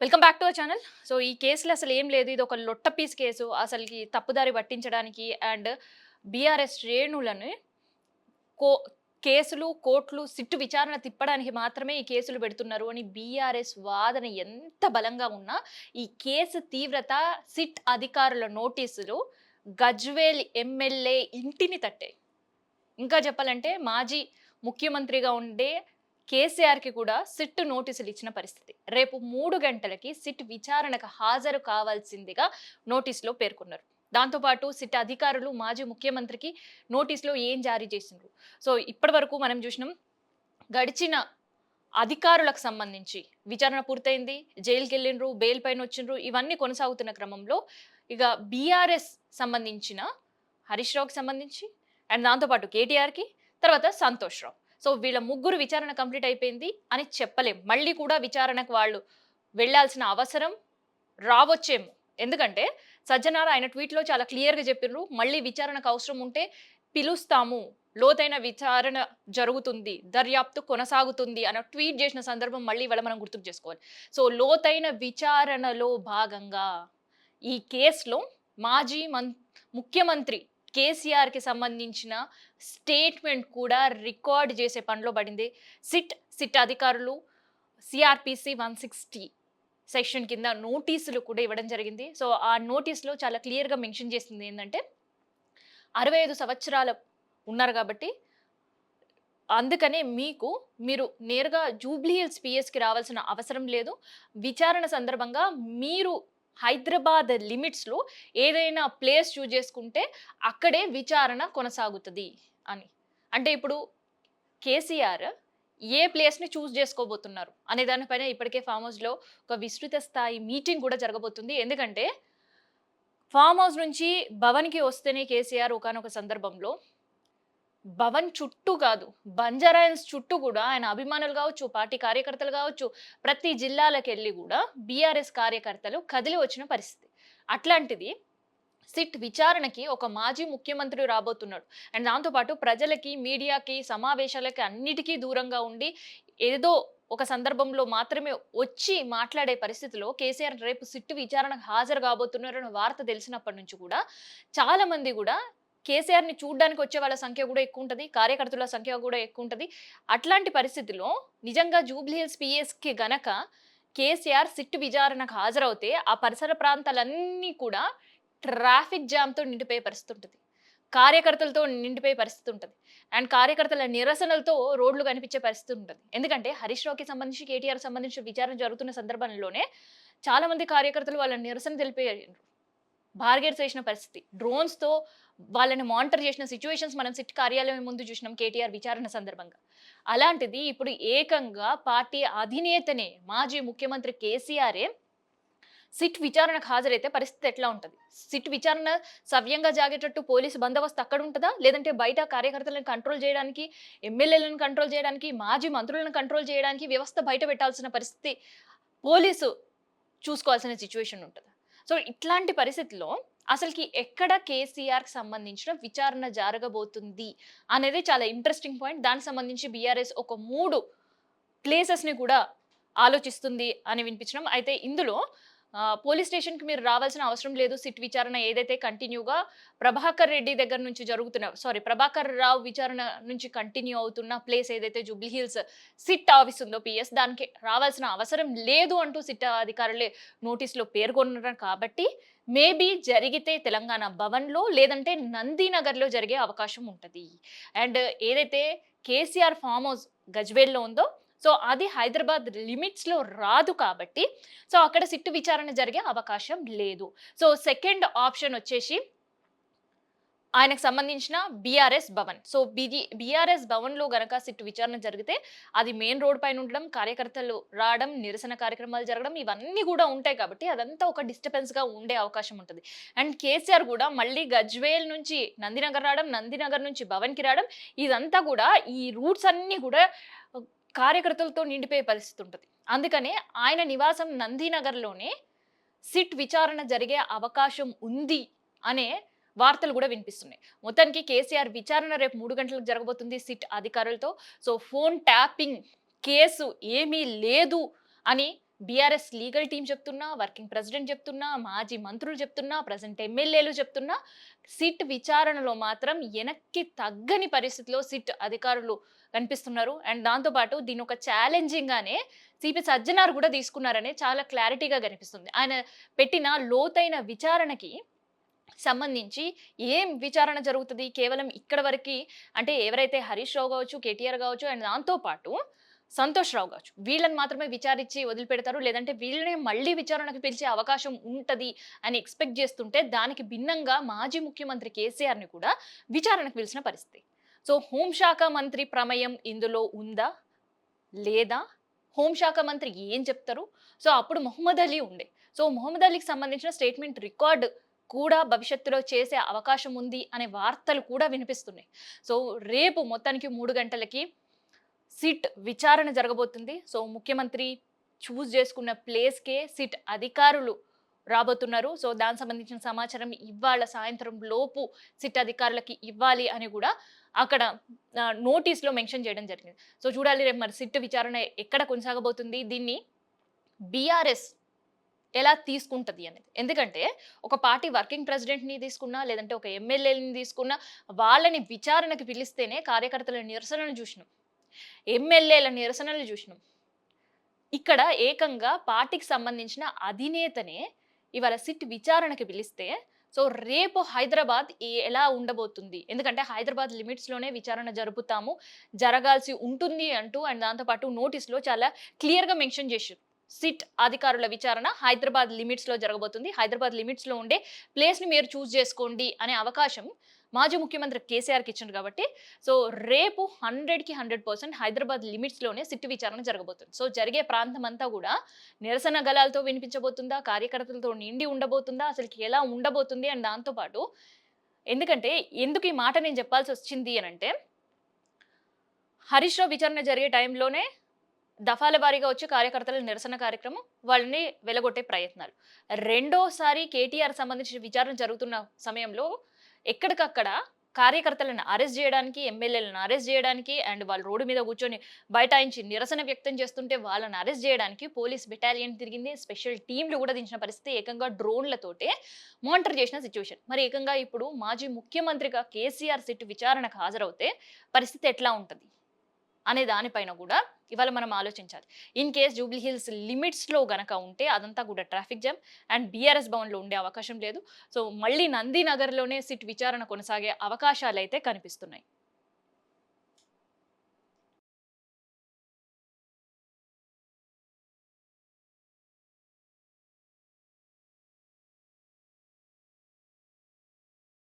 Welcome back to our channel so ఈ కేసులో అసలు ఏం లేదు. ఇది ఒక లొట్ట పీస్ కేసు. అసలుకి తప్పుదారి పట్టించడానికి అండ్ బీఆర్ఎస్ శ్రేణులను కో కేసులు కోర్టులు సిట్టు విచారణ తిప్పడానికి మాత్రమే ఈ కేసులు పెడుతున్నారు అని బీఆర్ఎస్ వాదన ఎంత బలంగా ఉన్నా ఈ కేసు తీవ్రత సిట్ అధికారుల నోటీసులు గజ్వేల్ ఎమ్మెల్యే ఇంటిని తట్టాయి. ఇంకా చెప్పాలంటే మాజీ ముఖ్యమంత్రిగా ఉండే కేసీఆర్కి కూడా సిట్ నోటీసులు ఇచ్చిన పరిస్థితి. రేపు మూడు గంటలకి సిట్ విచారణకు హాజరు కావాల్సిందిగా నోటీసులో పేర్కొన్నారు. దాంతోపాటు సిట్ అధికారులు మాజీ ముఖ్యమంత్రికి నోటీసులో ఏం జారీ చేసిండ్రు? సో ఇప్పటి వరకు మనం చూసినాం గడిచిన అధికారులకు సంబంధించి విచారణ పూర్తయింది జైలుకి వెళ్ళిండ్రు బెయిల్ పైన వచ్చిండ్రు ఇవన్నీ కొనసాగుతున్న క్రమంలో ఇక బీఆర్ఎస్ సంబంధించిన హరీష్ రావుకి సంబంధించి అండ్ దాంతోపాటు కేటీఆర్కి తర్వాత సంతోష్ రావు. సో వీళ్ళ ముగ్గురు విచారణ కంప్లీట్ అయిపోయింది అని చెప్పలేం. మళ్ళీ కూడా విచారణకు వాళ్ళు వెళ్ళాల్సిన అవసరం రావచ్చేమో. ఎందుకంటే సజ్జనార ఆయన ట్వీట్లో చాలా క్లియర్గా చెప్పినారు మళ్ళీ విచారణకు అవసరం ఉంటే పిలుస్తాము. లోతైన విచారణ జరుగుతుంది దర్యాప్తు కొనసాగుతుంది అన్న ట్వీట్ చేసిన సందర్భం మళ్ళీ ఇవాళ మనం గుర్తుకు చేసుకోవాలి. సో లోతైన విచారణలో భాగంగా ఈ కేసులో మాజీ మన్ ముఖ్యమంత్రి కేసీఆర్కి సంబంధించిన స్టేట్మెంట్ కూడా రికార్డ్ చేసే పనిలో పడింది. సిట్ సిట్ అధికారులు సిఆర్పిసి వన్ సిక్స్టీ సెక్షన్ కింద నోటీసులు కూడా ఇవ్వడం జరిగింది. సో ఆ నోటీస్లో చాలా క్లియర్గా మెన్షన్ చేసింది ఏంటంటే అరవై ఐదు సంవత్సరాలు ఉన్నారు కాబట్టి అందుకనే మీకు మీరు నేరుగా జూబ్లీ హిల్స్ పిఎస్కి రావాల్సిన అవసరం లేదు. విచారణ సందర్భంగా మీరు హైదరాబాద్ లిమిట్స్లో ఏదైనా ప్లేస్ చూజ్ చేసుకుంటే అక్కడే విచారణ కొనసాగుతుంది అని. అంటే ఇప్పుడు కేసీఆర్ ఏ ప్లేస్ని చూస్ చేసుకోబోతున్నారు అనే దానిపైన ఇప్పటికే ఫామ్ హౌస్లో ఒక విస్తృత స్థాయి మీటింగ్ కూడా జరగబోతుంది. ఎందుకంటే ఫామ్ హౌస్ నుంచి భవన్కి వస్తేనే కేసీఆర్ ఒకనొక సందర్భంలో భవన్ చుట్టూ కాదు బంజారాయన్స్ చుట్టూ కూడా ఆయన అభిమానులు కావచ్చు పార్టీ కార్యకర్తలు కావచ్చు ప్రతి జిల్లాలకు వెళ్ళి కూడా బీఆర్ఎస్ కార్యకర్తలు కదిలి వచ్చిన పరిస్థితి. అట్లాంటిది సిట్ విచారణకి ఒక మాజీ ముఖ్యమంత్రి రాబోతున్నాడు. అండ్ దాంతోపాటు ప్రజలకి మీడియాకి సమావేశాలకి అన్నిటికీ దూరంగా ఉండి ఏదో ఒక సందర్భంలో మాత్రమే వచ్చి మాట్లాడే పరిస్థితిలో కేసీఆర్ రేపు సిట్టు విచారణకు హాజరు కాబోతున్నారన్న వార్త తెలిసినప్పటి నుంచి కూడా చాలామంది కూడా కేసీఆర్ని చూడడానికి వచ్చే వాళ్ళ సంఖ్య కూడా ఎక్కువ ఉంటుంది కార్యకర్తల సంఖ్య కూడా ఎక్కువ ఉంటుంది అట్లాంటి పరిస్థితిలో నిజంగా జూబ్లీ హిల్స్ పిఎస్కి గనక కేసీఆర్ సిట్టు విచారణకు హాజరవుతే ఆ పరిసర ప్రాంతాలన్నీ కూడా ట్రాఫిక్ జామ్తో నిండిపోయే పరిస్థితి ఉంటుంది కార్యకర్తలతో నిండిపోయే పరిస్థితి ఉంటుంది అండ్ కార్యకర్తల నిరసనలతో రోడ్లు కనిపించే పరిస్థితి ఉంటుంది ఎందుకంటే హరీష్ రావుకి సంబంధించి కేటీఆర్ సంబంధించి విచారణ జరుగుతున్న సందర్భంలోనే చాలా మంది కార్యకర్తలు వాళ్ళ నిరసన తెలిపారు బార్గేట్స్ వేసిన పరిస్థితి. డ్రోన్స్తో వాళ్ళని మానిటర్ చేసిన సిచ్యువేషన్స్ మనం సిట్ కార్యాలయం ముందు చూసినాం కేటీఆర్ విచారణ సందర్భంగా. అలాంటిది ఇప్పుడు ఏకంగా పార్టీ అధినేతనే మాజీ ముఖ్యమంత్రి కేసీఆరే సిట్ విచారణకు హాజరైతే పరిస్థితి ఎట్లా ఉంటుంది? సిట్ విచారణ సవ్యంగా జాగేటట్టు పోలీసు బందోబస్తు అక్కడ ఉంటుందా? లేదంటే బయట కార్యకర్తలను కంట్రోల్ చేయడానికి ఎమ్మెల్యేలను కంట్రోల్ చేయడానికి మాజీ మంత్రులను కంట్రోల్ చేయడానికి వ్యవస్థ బయట పెట్టాల్సిన పరిస్థితి పోలీసు చూసుకోవాల్సిన సిచ్యువేషన్ ఉంటుందా. సో ఇట్లాంటి పరిస్థితుల్లో అసలుకి ఎక్కడ కేసీఆర్కి సంబంధించిన విచారణ జరగబోతుంది అనేది చాలా ఇంట్రెస్టింగ్ పాయింట్ దానికి సంబంధించి బీఆర్ఎస్ ఒక మూడు ప్లేసెస్ని కూడా ఆలోచిస్తుంది అని వినిపించడం. అయితే ఇందులో పోలీస్ స్టేషన్కి మీరు రావాల్సిన అవసరం లేదు. సిట్ విచారణ ఏదైతే కంటిన్యూగా ప్రభాకర్ రెడ్డి దగ్గర నుంచి జరుగుతున్న సారీ ప్రభాకర్ రావు విచారణ నుంచి కంటిన్యూ అవుతున్న ప్లేస్ ఏదైతే జూబ్లీ హిల్స్ సిట్ ఆఫీస్ ఉందో పిఎస్ దానికి రావాల్సిన అవసరం లేదు అంటూ సిట్ అధికారులే నోటీసులో పేర్కొన్నారు కాబట్టి మేబీ జరిగితే తెలంగాణ భవన్లో లేదంటే నందీనగర్లో జరిగే అవకాశం ఉంటుంది. అండ్ ఏదైతే కేసీఆర్ ఫామ్ హౌస్ గజ్వేల్లో ఉందో సో అది హైదరాబాద్ లిమిట్స్లో రాదు కాబట్టి సో అక్కడ సిట్టు విచారణ జరిగే అవకాశం లేదు. సో సెకండ్ ఆప్షన్ వచ్చేసి ఆయనకు సంబంధించిన బీఆర్ఎస్ భవన్. సో బిజి బీఆర్ఎస్ భవన్లో గనక సిట్టు విచారణ జరిగితే అది మెయిన్ రోడ్ పైన ఉండడం కార్యకర్తలు రావడం నిరసన కార్యక్రమాలు జరగడం ఇవన్నీ కూడా ఉంటాయి కాబట్టి అదంతా ఒక డిస్టర్బెన్స్గా ఉండే అవకాశం ఉంటుంది. అండ్ కేసీఆర్ కూడా మళ్ళీ గజ్వేల్ నుంచి నందినగర్ రావడం నందినగర్ నుంచి భవన్కి రావడం ఇదంతా కూడా ఈ రూట్స్ అన్నీ కూడా కార్యకర్తలతో నిండిపోయే పరిస్థితి ఉంటుంది. అందుకనే ఆయన నివాసం నందినగర్లోనే సిట్ విచారణ జరిగే అవకాశం ఉంది అనే వార్తలు కూడా వినిపిస్తున్నాయి. మొత్తానికి కేసీఆర్ విచారణ రేపు మూడు గంటలకు జరగబోతుంది సిట్ అధికారులతో. సో ఫోన్ ట్యాపింగ్ కేసు ఏమీ లేదు అని బీఆర్ఎస్ లీగల్ టీం చెప్తున్నా వర్కింగ్ ప్రెసిడెంట్ చెప్తున్నా మాజీ మంత్రులు చెప్తున్నా ప్రజెంట్ ఎమ్మెల్యేలు చెప్తున్నా సిట్ విచారణలో మాత్రం వెనక్కి తగ్గని పరిస్థితిలో సిట్ అధికారులు కనిపిస్తున్నారు. అండ్ దాంతోపాటు దీని ఒక ఛాలెంజింగ్ గానే సిపి సజ్జనార్ కూడా తీసుకున్నారనే చాలా క్లారిటీగా కనిపిస్తుంది. ఆయన పెట్టిన లోతైన విచారణకి సంబంధించి ఏం విచారణ జరుగుతుంది? కేవలం ఇక్కడ వరకు అంటే ఎవరైతే హరీష్ రావు కావచ్చు కేటీఆర్ కావచ్చు అండ్ దాంతోపాటు సంతోష్ రావు కావచ్చు. వీళ్ళని మాత్రమే విచారించి వదిలిపెడతారు. లేదంటే వీళ్ళనే మళ్ళీ విచారణకు పిలిచే అవకాశం ఉంటుంది అని ఎక్స్పెక్ట్ చేస్తుంటే దానికి భిన్నంగా మాజీ ముఖ్యమంత్రి కేసీఆర్ని కూడా విచారణకు పిలిచిన పరిస్థితి. సో హోంశాఖ మంత్రి ప్రమేయం ఇందులో ఉందా? లేదా? హోంశాఖ మంత్రి ఏం చెప్తారు? సో అప్పుడు మొహమ్మద్ అలీ ఉండే. సో మొహమ్మద్ అలీకి సంబంధించిన స్టేట్మెంట్ రికార్డ్ కూడా భవిష్యత్తులో చేసే అవకాశం ఉంది అనే వార్తలు కూడా వినిపిస్తున్నాయి. సో రేపు మొత్తానికి మూడు గంటలకి సిట్ విచారణ జరగబోతుంది. సో ముఖ్యమంత్రి చూస్ చేసుకున్న ప్లేస్కే సిట్ అధికారులు రాబోతున్నారు. సో దానికి సంబంధించిన సమాచారం ఇవాళ సాయంత్రం లోపు సిట్ అధికారులకి ఇవ్వాలి అని కూడా అక్కడ నోటీస్లో మెన్షన్ చేయడం జరిగింది. సో చూడాలి రేపు మరి సిట్ విచారణ ఎక్కడ కొనసాగబోతుంది? దీన్ని బీఆర్ఎస్ ఎలా తీసుకుంటుంది అనేది. ఎందుకంటే ఒక పార్టీ వర్కింగ్ ప్రెసిడెంట్ని తీసుకున్నా లేదంటే ఒక ఎమ్మెల్యేని తీసుకున్నా వాళ్ళని విచారణకి పిలిస్తేనే కార్యకర్తల నిరసనలు చూసినాం. ఎమ్మెల్యేల నిరసనలు చూసినాం. ఇక్కడ ఏకంగా పార్టీకి సంబంధించిన అధినేతనే ఇవాళ సిట్ విచారణకి పిలిస్తే సో రేపు హైదరాబాద్ ఎలా ఉండబోతుంది? ఎందుకంటే హైదరాబాద్ లిమిట్స్లోనే విచారణ జరుపుతాము జరగాల్సి ఉంటుంది అంటూ అండ్ దాంతోపాటు నోటీస్లో చాలా క్లియర్గా మెన్షన్ చేశారు. సిట్ అధికారుల విచారణ హైదరాబాద్ లిమిట్స్లో జరగబోతుంది. హైదరాబాద్ లిమిట్స్లో ఉండే ప్లేస్ని మీరు చూస్ చేసుకోండి అనే అవకాశం మాజీ ముఖ్యమంత్రి కేసీఆర్కి ఇచ్చింది కాబట్టి సో రేపు హండ్రెడ్కి హండ్రెడ్ పర్సెంట్ హైదరాబాద్ లిమిట్స్లోనే సిట్ విచారణ జరగబోతుంది. సో జరిగే ప్రాంతం అంతా కూడా నిరసన గలాలతో వినిపించబోతుందా? కార్యకర్తలతో నిండి ఉండబోతుందా? అసలుకి ఎలా ఉండబోతుంది? అండ్ దాంతోపాటు ఎందుకంటే ఎందుకు ఈ మాట నేను చెప్పాల్సి వచ్చింది అని అంటే హరీష్ రావు విచారణ జరిగే టైంలోనే దఫాల వారీగా వచ్చి కార్యకర్తల నిరసన కార్యక్రమం వాళ్ళని వెలగొట్టే ప్రయత్నాలు. రెండోసారి కేటీఆర్ సంబంధించిన విచారణ జరుగుతున్న సమయంలో ఎక్కడికక్కడ కార్యకర్తలను అరెస్ట్ చేయడానికి ఎమ్మెల్యేలను అరెస్ట్ చేయడానికి అండ్ వాళ్ళు రోడ్డు మీద కూర్చొని బైఠాయించి నిరసన వ్యక్తం చేస్తుంటే వాళ్ళని అరెస్ట్ చేయడానికి పోలీస్ బెటాలియన్ తిరిగింది. స్పెషల్ టీంలు కూడా దించిన పరిస్థితి ఏకంగా డ్రోన్లతోటే మానిటర్ చేసిన సిచ్యువేషన్. మరి ఏకంగా ఇప్పుడు మాజీ ముఖ్యమంత్రిగా కేసీఆర్ సిట్ విచారణకు హాజరవుతే పరిస్థితి ఎట్లా ఉంటుంది? అనే దానిపైన కూడా ఇవాళ మనం ఆలోచించాలి. ఇన్ కేస్ జూబ్లీ హిల్స్ లిమిట్స్లో గనక ఉంటే అదంతా కూడా ట్రాఫిక్ జామ్ అండ్ బీఆర్ఎస్ భవన్లో ఉండే అవకాశం లేదు. సో మళ్ళీ నందీనగర్లోనే సిట్ విచారణ కొనసాగే అవకాశాలు అయితే కనిపిస్తున్నాయి.